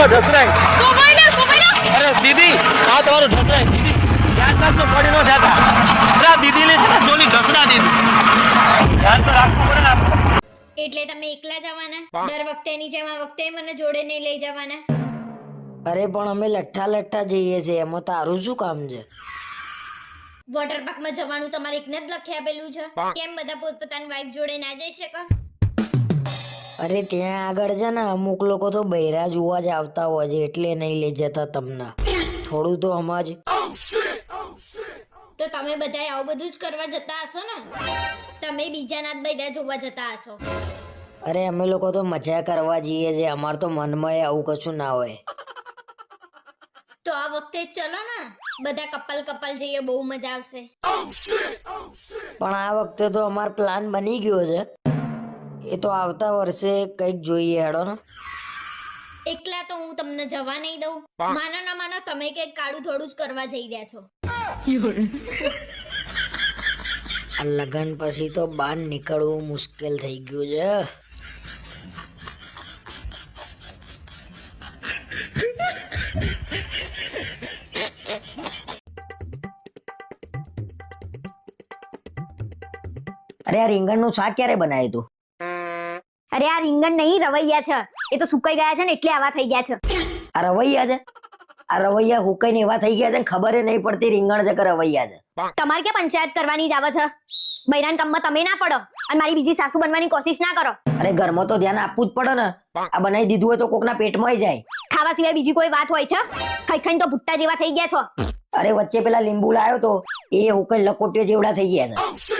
જો ઢસરાય. અરે દીદી આ તમારું ઢસરાય. દીદી ધ્યાન રાખજો પડી નો જાતા. અરે આ દીદીને છે ને જોલી ઢસડા દીધી ધ્યાન તો રાખવું પડે ને એટલે તમે એકલા જવાના? દર વખતેની જેમ આ વખતે મને જોડે નહીં લઈ જવાના? અરે પણ અમે લઠ્ઠા લઠ્ઠા જઈએ છીએ. એમાં તારું શું કામ છે? વોટર પાર્કમાં જવાનું તમારે એકને જ લખી આપેલું છે. કેમ બધા પોતપોતાની વાઈફ જોડે ના જઈ શકો? અરે ત્યાં આગળ છે ને અમુક લોકો તો બૈરા જોવા જ આવતા હોય છે એટલે નહીં લઈ જતા તમને. થોડું તો સમજ તો તમે બધા આવું બધું જ કરવા જતા હશો ને? તમે બીજાના જ બૈરા જોવા જતા હશો. અરે અમે લોકો તો મજા કરવા જઈએ છે અમાર તો મનમાં આવું કશું ના હોય. તો આ વખતે ચલો ને બધા કપલ કપલ જઈએ બહુ મજા આવશે. પણ આ વખતે તો અમાર પ્લાન બની ગયો છે. એ તો આવતા વર્ષે કંઈક જોઈએ હેડો ને. એકલા તો હું તમને જવા નહીં દઉં. માનો ના માનો તમે કંઈક કાળું થોડું જ કરવા જઈ રહ્યા છો. આ લગન પછી તો બહાર નીકળવું મુશ્કેલ થઈ ગયું છે. અરે આ રીંગણનું શાક ક્યારે બનાવ્યું તું? અરે આ રીંગણ નહીં રવૈયા છે. એ તો સુકાઈ ગયા છે ને એટલે આવા થઈ ગયા છે. આ રવૈયા છે? આ રવૈયા હુકાઈને એવા થઈ ગયા છે ને ખબર નહીં પડતી રીંગણ છે કે રવૈયા છે. તમારે કે પંચાયત કરવાની જ આવે છે? બૈરાન કામમાં તમે ના પડો અને મારી બીજી સાસુ બનવાની કોશિશ ના કરો. અરે ઘરમાં તો ધ્યાન આપવું જ પડે ને. આ બનાવી દીધું હોય તો કોકના પેટમાં જાય. ખાવા સિવાય બીજી કોઈ વાત હોય છે? ખાઈ ખાઈને તો ભુટ્ટા જેવા થઈ ગયા છો. અરે વચ્ચે પેલા લીંબુ લાયો તો એ હુકાઈ લકોટીઓ જેવડા થઈ ગયા છે.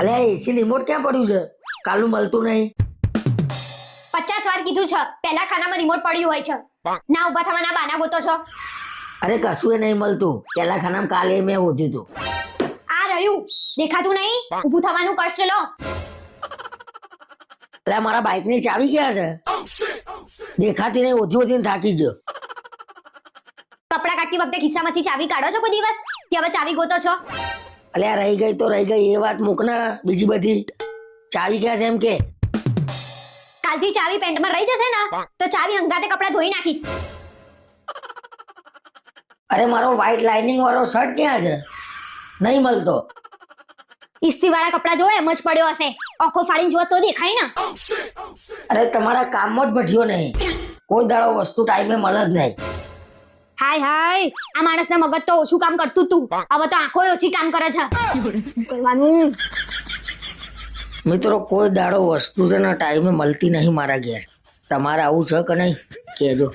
અલે એસી રિમોટ ક્યાં પડ્યું છે? કાલું મળતું નહીં. પચાસ વાર કીધું છે પહેલા ખાનામાં રિમોટ પડ્યું હોય છે. ના ઊભા થવાના બાના ગોતો છો. અરે કશું એ નહીં મળતું. પેલા ખાનામાં કાલે મેં હોધ્યું હતું આ રહ્યું. દેખાતું નહીં? ઊભું થવાનું કષ્ટ લો. અરે મારા બાઇકની ચાવી ક્યાં છે? દેખાતી નહીં ઓછી ઓછી થાકી ગયો. કપડા કાઢતી વખતે ખિસ્સામાંથી ચાવી કાઢો છો કોઈ દિવસ? કે હવે ચાવી ગોતો છો. અલે આ રહી ગઈ તો રહી ગઈ એ વાત મૂકના બીજી બધી. ચાવી ક્યાં છે એમ કે? કાલથી ચાવી પેન્ટમાં રહી જશે ને તો ચાવી હંગાતે કપડા ધોઈ નાખીશ. અરે મારો વ્હાઈટ લાઇનિંગ વાળો શર્ટ ક્યાં છે? નહીં મળતો. ઇસ્ત્રી વાળા કપડા જોવે એમ જ પડ્યો હશે. ઓખો ફાડીને જો તો દેખાય ને. અરે તમારા કામમાં જ ભટ્યો નહીં. કોઈ દાડો વસ્તુ ટાઈમે મળે જ નહીં. હાય હાય. આ માણસના મગજ તો ઓછું કામ કરતું તું. હવે તો આંખો ઓછી કામ કરે છે. શું કરવાનું? મિત્રો કોઈ દાડો વસ્તુ છે ને ટાઈમે મળતી નહીં મારા ઘેર. તમારે આવું છે કે નહીં? કહેજો.